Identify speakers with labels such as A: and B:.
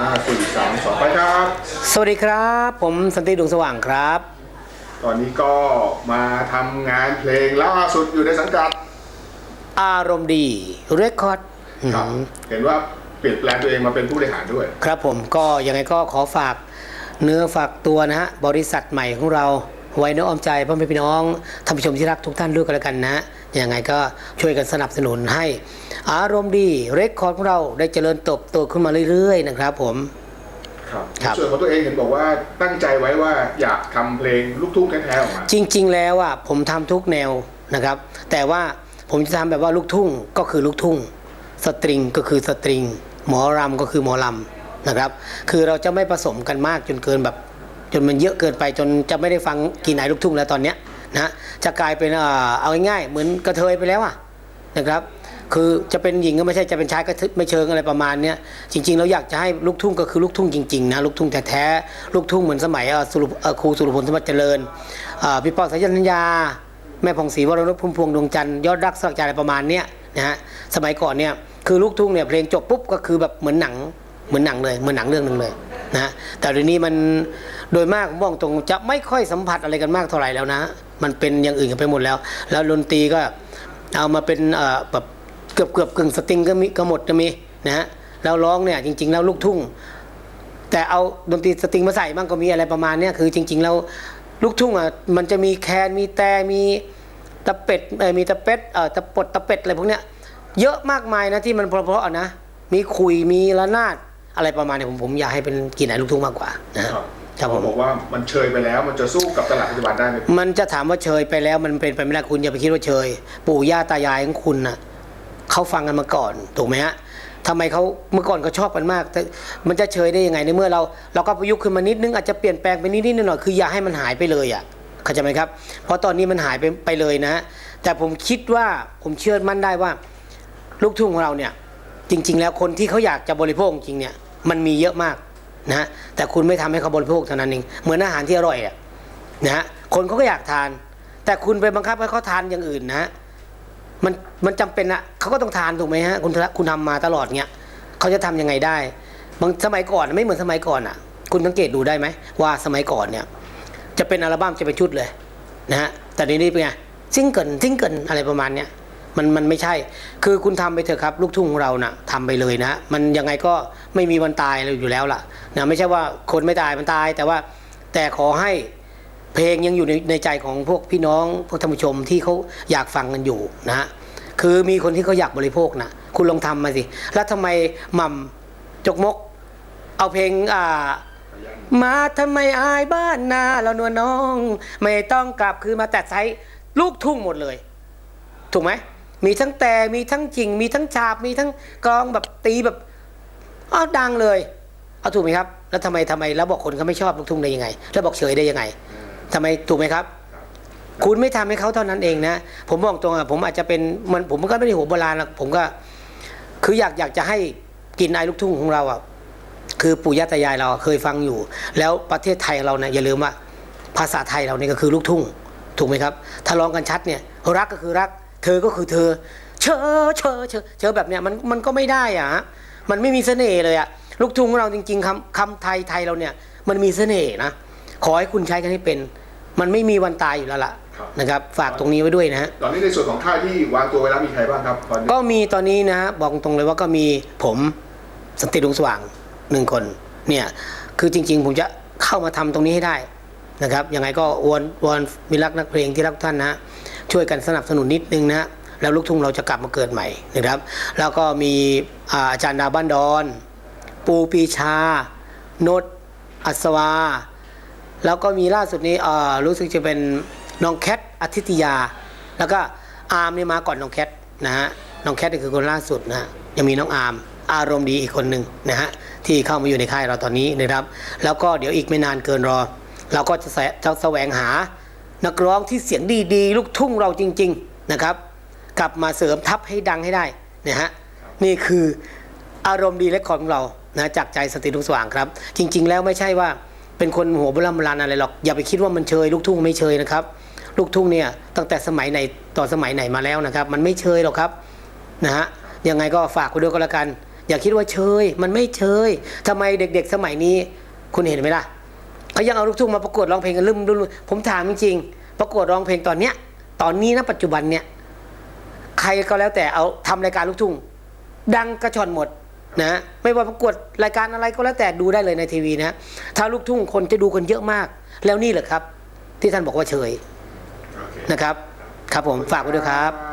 A: ห้าสี่สามสองไปครับ
B: สวัสดีครับ ผมสันติดวงสว่างครับ
A: ตอนนี้ก็มาทำงานเพลงล่าสุดอยู่ในสังกัด
B: อารมณ์ดีเรคคอร์ด
A: ครับ เห็นว่าเปลี่ยนแปลงตัวเองมาเป็นผู้บริหารด้วย
B: ครับผมก็ยังไงก็ขอฝากเนื้อฝากตัวนะฮะ บริษัทใหม่ของเรา ไว้เนื้ออ้อมใจพ่อแม่พี่น้องท่านผู้ชมที่รักทุกท่านด้วยกันแล้วกันนะฮะยังไงก็ช่วยกันสนับสนุนให้ อารมณ์ดีเรคคอร์ดของเราได้เจริญเติบโตขึ้นมาเรื่อยๆ นะครับผม
A: ครับ
B: ครับ
A: ส่วนของตัวเองเห็นบอกว่าตั้งใจไว้ว่าอยากทำเพลงลูกทุ่งแท้ๆออกมา
B: จริง ๆ แล้วอะผมทำทุกแนวนะครับ แต่ว่าผมจะทำแบบว่าลูกทุ่งก็คือลูกทุ่ง สตริงก็คือสตริง หมอรำก็คือหมอลำนะครับ คือเราจะไม่ผสมกันมากจนเกินแบบจ นมันเยอะเกินไปจนจะไม่ได้ฟังกีไหนลูกทุ่งแล้วตอนเนี้ยนะจะกลายเป็นเอาง่ายๆเหมือนกระเทยไปแล้วอะนะครับ คือจะเป็นหญิงก็ไม่ใช่จะเป็นชายก็ไม่เชิงอะไรประมาณเนี้ยจริง ๆ เราอยากจะให้ลูกทุ่งก็คือลูกทุ่งจริงๆนะลูกทุ่งแท้ๆลูกทุ่งเหมือนสมัยสุรครูสุรพลสมบัติเจริญพี่ปอสายัญญาแม่ผ่องศรีวรนุชพุ่มพวงดวงจันทร์ยอดรักสักใจอะไรประมาณเนี้ยนะฮะสมัยก่อนเนี่ยคือลูกทุ่งเนี่ยเพลงจบปุ๊บก็คือแบบเหมือนหนังเหมือนหนังเลยเหมือนหนังเรื่องหนึ่งเลย นะแต่เดี๋ยวนี้มันโดยมากผมอกตรงจะไม่ค่อยสัมผัสอะไรกันมากเท่าไหร่แล้วนะ มันเป็นอย่างอื่นกันไปหมดแล้ว แล้วดนตรีก็เอามาเป็นแบบเกือบเกือบกึ่งสตริงก็มีก็หมดจะมีนะฮะแล้วร้องเนี่ยจริง ๆ แล้วลูกทุ่ง แต่เอาดนตรีสตริงมาใส่บ้างก็มีอะไรประมาณเนี้ยคือจริง ๆ แล้วลูกทุ่งอะมันจะมีแคนมีแต่มีตะเป็ดเออมีตะเป็ดเออตะปดตะเป็ดอะไรพวกเนี้ยเยอะมากมายนะที่มันเพราะๆนะมีคุยมีระนาด อะไรประมาณเนี้ยผมผมอยากให้เป็นกลินไหนลูกทุ่งมากกว่านะฮะ
A: ครับ
B: ครับผม
A: บอกว่ามันเชยไปแล้วมันจะสู้กับตลาดปัจจุบันได้ไหม
B: มันจะถามว่าเชยไปแล้วมันเป็นไปไม่ได้คุณอย่าไปคิดว่าเชย ปู่ย่าตายายของคุณน่ะเขาฟังกันมาก่อนถูกไหมฮะทำไมเขาเมื่อก่อนเขาชอบกันมาก แต่มันจะเชยได้ยังไงในเมื่อเราเราก็ประยุกต์ขึ้นมานิดนึงอาจจะเปลี่ยนแปลงไปนิดนิดหน่อยๆคืออย่าให้มันหายไปเลยอะเข้าใจไหมครับ เพราะตอนนี้มันหายไปไปเลยนะฮะแต่ผมคิดว่าผมเชื่อมั่นได้ว่า ลูกทุ่งของเราเนี่ยจริง ๆ แล้วคนที่เขาอยากจะบริโภคจริงเนี่ย มันมีเยอะมากนะฮะแต่คุณไม่ทำให้เขาบริโภคเท่านั้นเองเหมือนอาหารที่อร่อยอะนะฮะคนเขาก็อยากทาน แต่คุณไปบังคับให้เขาทานอย่างอื่นนะฮะมันมันจำเป็นอะเขาก็ต้องทานถูกไหมฮะคุณคุณทำมาตลอดเงี้ยเขาจะทำยังไงได้บางสมัยก่อนไม่เหมือนสมัยก่อนอะคุณสังเกตดูได้ไหมว่าสมัยก่อนเนี่ย จะเป็นอัลบั้มจะเป็นชุดเลยนะฮะแต่เดี๋ยวนี้เป็นไงซิงเกิลซิงเกิลอะไรประมาณเนี้ย มันมันไม่ใช่ คือคุณทำไปเถอะครับ ลูกทุ่งของเรานะ่ะทำไปเลยนะ มันยังไงก็ไม่มีวันตายเลยอยู่แล้วล่ะนะไม่ใช่ว่าคนไม่ตายมันตาย แต่ว่าแต่ขอให้เพลงยังอยู่ในในใจของพวกพี่น้องพวกท่านผู้ชมที่เขาอยากฟังกันอยู่นะคือมีคนที่เขาอยากบริโภคนะคุณลองทำมาสิ แล้วทำไมหม่ำจกมก เอาเพลงอ่ามาทำไมอายบ้านนาเรานวลน้อง ไม่ต้องกลับคือมาแต่ใช้ลูกทุ่งหมดเลย ถูกไหม มีทั้งแต่มีทั้งจริง มีทั้งฉาบ มีทั้งกลองแบบตีแบบอ้าวดังเลย เอาถูกไหมครับ แล้วทำไมทำไมแล้วบอกคนเขาไม่ชอบลูกทุ่งได้ยังไง แล้วบอกเฉยได้ยังไงทำไมถูกไหมครับ คุณไม่ทำให้เขาเท่านั้นเองนะ ผมบอกตรงอะผมอาจจะเป็นมันผมก็ไม่ได้หัวโบราณหรอกผมก็ คืออยากอยากจะให้กินไอลูกทุ่งของเราอะคือปู่ย่าตายายเราเคยฟังอยู่ แล้วประเทศไทยเราเนี่ยอย่าลืมว่าภาษาไทยเราเนี่ยก็คือลูกทุ่ง ถูกไหมครับ ถ้าร้องกันชัดเนี่ยรักก็คือรัก เธอก็คือเธอ เชอเชอเชอเชอแบบเนี้ยมันมันก็ไม่ได้อะฮะมันไม่มีเสน่ห์เลยอะลูกทุ่งของเราจริงๆคำคำไทยไทยเราเนี่ย มันมีเสน่ห์นะขอให้คุณใช้กันให้เป็น มันไม่มีวันตายอยู่แล้วล่ะนะครับ ฝากตรงนี้ไว้ด้วยนะฮะ
A: ตอนนี้ในส่วนของค่ายที่วางตัวไว้แล้วมีใครบ้างครับตอนนี้
B: ก็มีตอนนี้นะฮะบอกตรงเลยว่าก็มีผมสันติดวงสว่างหนึ่งคนเนี่ยคือจริง ๆ ผมจะเข้ามาทำตรงนี้ให้ได้นะครับยังไงก็วอนวอนมิรักนักเพลงที่รักท่านนะ ช่วยกันสนับสนุนนิดนึงนะแล้วลูกทุ่งเราจะกลับมาเกิดใหม่นะครับ แล้วก็มีอาจารย์ดาวบ้านดอน ปูปีชาโนตอัศวา แล้วก็มีล่าสุดนี้รู้สึกจะเป็นน้องแคทอาทิตยา แล้วก็อาร์มเนี่ยมาก่อนน้องแคทนะฮะน้องแคทนี่คือคนล่าสุดนะฮะยังมีน้องอาร์มอารมณ์ดีอีกคนหนึ่งนะฮะที่เข้ามาอยู่ในค่ายเราตอนนี้นะครับ แล้วก็เดี๋ยวอีกไม่นานเกินรอ เราก็จะแสจะแสวงหา นักร้องที่เสียงดีๆ ลูกทุ่งเราจริง ๆนะครับ กลับมาเสริมทัพให้ดังให้ได้นะฮะนี่คืออารมณ์ดีและของเรานะจากใจสติลุงสว่างครับ จริง ๆ แล้วไม่ใช่ว่าเป็นคนหัวโบราณโบราณอะไรหรอกอย่าไปคิดว่ามันเชยลูกทุ่งไม่เชยนะครับ ลูกทุ่งเนี่ยตั้งแต่สมัยไหนต่อสมัยไหนมาแล้วนะครับ มันไม่เชยหรอกครับนะฮะยังไงก็ฝากคุณด้วยก็แล้วกัน อย่าคิดว่าเชย มันไม่เชยทำไมเด็ก ๆ สมัยนี้ คุณเห็นไหมล่ะ เขายังเอาลูกทุ่งมาประกวดร้องเพลงกันลืมลืมผมถามจริงๆประกวดร้องเพลงตอนเนี้ย ตอนนี้นะปัจจุบันเนี่ยใครก็แล้วแต่เอาทำรายการลูกทุ่งดังกระชอนหมดนะไม่ว่าประกวดรายการอะไรก็แล้วแต่ดูได้เลยในทีวีนะถ้าลูกทุ่งคนจะดูกันเยอะมาก แล้วนี่แหละครับ ที่ท่านบอกว่าเฉยนะครับ ครับผมฝากไว้ด้วย
A: ครับ